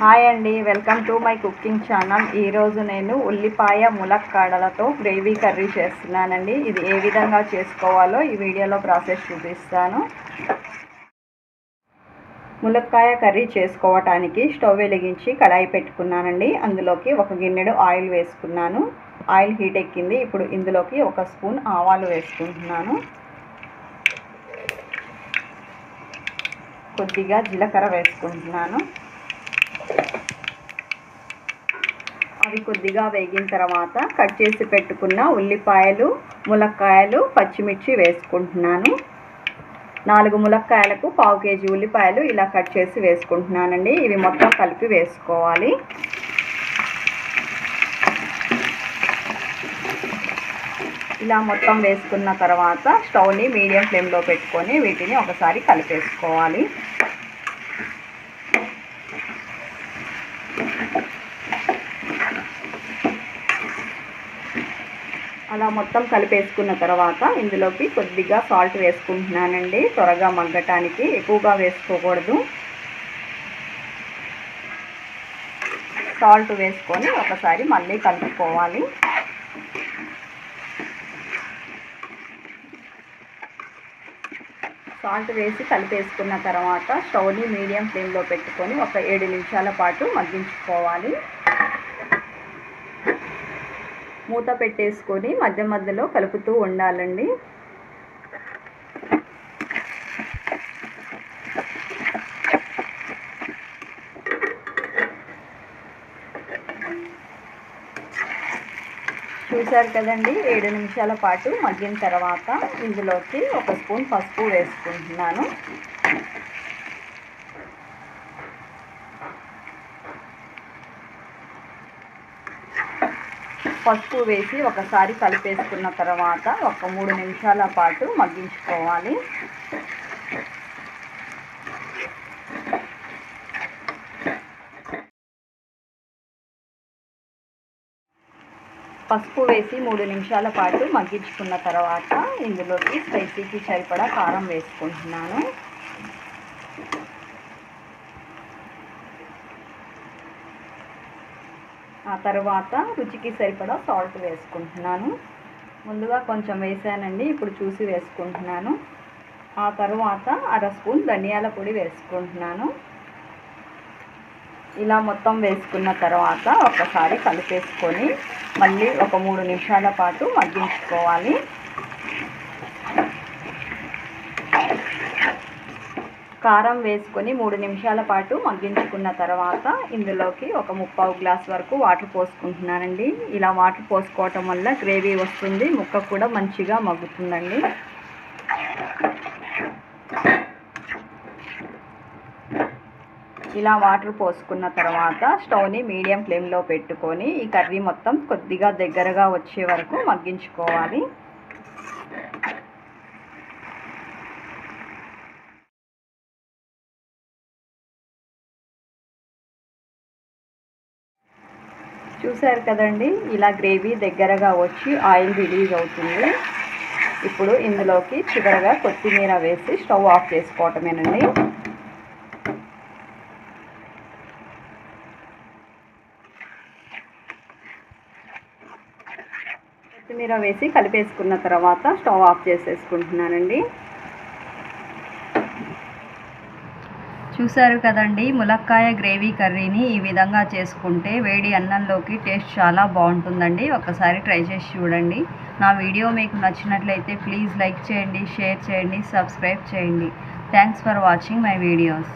Hi అండి welcome to my cooking channel. ఈరోజు నేను ఉల్లిపాయ ములక్కాడలతో గ్రేవీ కర్రీ చేస్తున్నానండి. ఇది ఏ విధంగా చేసుకోవాలో ఈ వీడియోలో ప్రాసెస్ చూపిస్తాను. ములక్కాయ కర్రీ చేసుకోవటానికి స్టవ్ వెలిగించి కడాయి పెట్టుకున్నానండి. అందులోకి ఒక గిన్నెడు ఆయిల్ వేసుకున్నాను. ఆయిల్ హీట్ ఎక్కింది. ఇప్పుడు ఇందులోకి ఒక స్పూన్ ఆవాలు వేసుకుంటున్నాను. కొద్దిగా జీలకర్ర వేసుకుంటున్నాను. అవి కొద్దిగా వేగిన తర్వాత కట్ చేసి పెట్టుకున్న ఉల్లిపాయలు ములక్కాయలు పచ్చిమిర్చి వేసుకుంటున్నాను. నాలుగు ములక్కాయలకు పావు కేజీ ఉల్లిపాయలు ఇలా కట్ చేసి వేసుకుంటున్నానండి. ఇవి మొత్తం కలిపి వేసుకోవాలి. ఇలా మొత్తం వేసుకున్న తర్వాత స్టవ్ని మీడియం ఫ్లేమ్లో పెట్టుకొని వీటిని ఒకసారి కలిపేసుకోవాలి. అలా మొత్తం కలిపేసుకున్న తర్వాత ఇందులోకి కొద్దిగా సాల్ట్ వేసుకుంటున్నానండి. త్వరగా మగ్గటానికి ఎక్కువగా వేసుకోకూడదు. సాల్ట్ వేసుకొని ఒకసారి మళ్ళీ కలుపుకోవాలి. సాల్ట్ వేసి కలిపేసుకున్న తర్వాత స్టవ్ని మీడియం ఫ్లేమ్లో పెట్టుకొని ఒక ఏడు నిమిషాల పాటు మగ్గించుకోవాలి. మూత పెట్టేసుకొని మధ్య మధ్యలో కలుపుతూ ఉండాలండి. చూశారు కదండి ఏడు నిమిషాల పాటు మగ్గిన తర్వాత ఇందులోకి ఒక స్పూన్ పసుపు వేసుకుంటున్నాను. పసుపు వేసి ఒకసారి కలిపేసుకున్న తర్వాత ఒక మూడు నిమిషాల పాటు మగ్గించుకోవాలి. పసుపు వేసి మూడు నిమిషాల పాటు మగ్గించుకున్న తర్వాత ఇందులోకి స్పైసీకి సరిపడా కారం వేసుకుంటున్నాను. ఆ తర్వాత రుచికి సరిపడా సాల్ట్ వేసుకుంటున్నాను. ముందుగా కొంచెం వేసానండి ఇప్పుడు చూసి వేసుకుంటున్నాను. ఆ తర్వాత అర స్పూన్ ధనియాల పొడి వేసుకుంటున్నాను. ఇలా మొత్తం వేసుకున్న తర్వాత ఒకసారి కలిపేసుకొని మళ్ళీ ఒక మూడు నిమిషాల పాటు మగ్గించుకోవాలి. కారం వేసుకొని మూడు నిమిషాల పాటు మగ్గించుకున్న తర్వాత ఇందులోకి ఒక ముప్పావు గ్లాస్ వరకు వాటర్ పోసుకుంటున్నానండి. ఇలా వాటర్ పోసుకోవటం వల్ల గ్రేవీ వస్తుంది ముక్క కూడా మంచిగా మగ్గుతుందండి. ఇలా వాటర్ పోసుకున్న తర్వాత స్టవ్ని మీడియం ఫ్లేమ్లో పెట్టుకొని ఈ కర్రీ మొత్తం కొద్దిగా దగ్గరగా వచ్చే వరకు మగ్గించుకోవాలి. చూసారు కదండి ఇలా గ్రేవీ దగ్గరగా వచ్చి ఆయిల్ రిలీజ్ అవుతుంది. ఇప్పుడు ఇందులోకి చివరగా కొత్తిమీర వేసి స్టవ్ ఆఫ్ చేసుకోవటమేనండి. కొత్తిమీర వేసి కలిపేసుకున్న తర్వాత స్టవ్ ఆఫ్ చేసేసుకుంటున్నానండి. చూశారు కదండి ములక్కాయ గ్రేవీ కర్రీని ఈ విధంగా చేసుకుంటే వేడి అన్నంలోకి టేస్ట్ చాలా బాగుంటుందండి. ఒకసారి ట్రై చేసి చూడండి. నా వీడియో మీకు నచ్చినట్లయితే ప్లీజ్ లైక్ చేయండి షేర్ చేయండి సబ్స్క్రైబ్ చేయండి. Thanks for watching my videos.